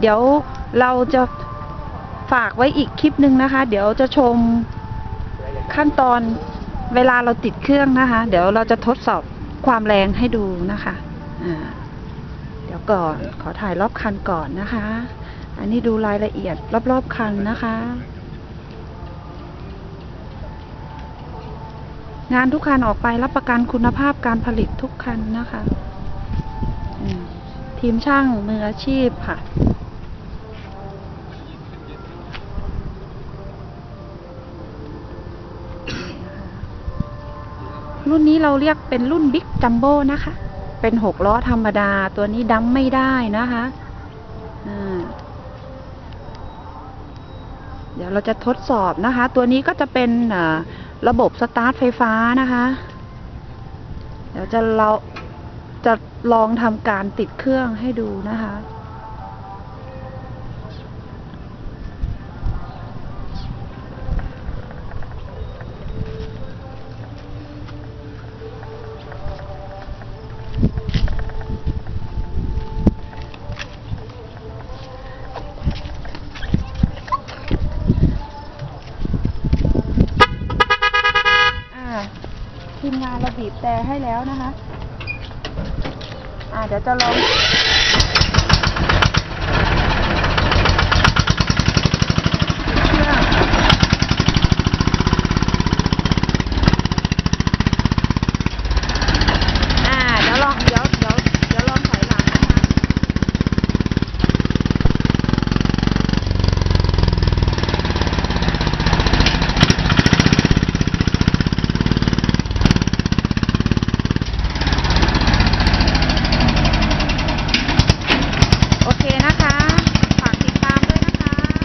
เดี๋ยวเราจะฝากไว้อีกคลิปหนึ่งนะคะ เดี๋ยวจะชมขั้นตอนเวลาเราติดเครื่องนะคะ เดี๋ยวเราจะทดสอบความแรงให้ดูนะคะเดี๋ยวก่อนขอถ่ายรอบคันก่อนนะคะ อันนี้ดูรายละเอียดรอบๆคันนะคะ งานทุกคันออกไปรับประกันคุณภาพการผลิตทุกคันนะคะทีมช่างมืออาชีพค่ะ รุ่นนี้เราเรียกเป็นรุ่นบิ๊กจัมโบ้นะคะ เป็นหกล้อธรรมดา ตัวนี้ดัมไม่ได้นะคะเดี๋ยวเราจะทดสอบนะคะ ตัวนี้ก็จะเป็นระบบสตาร์ทไฟฟ้านะคะ เดี๋ยวจะเราจะลองทำการติดเครื่องให้ดูนะคะ ทีมงานเราบีบแต่ให้แล้วนะคะ อ่าเดี๋ยวจะลอง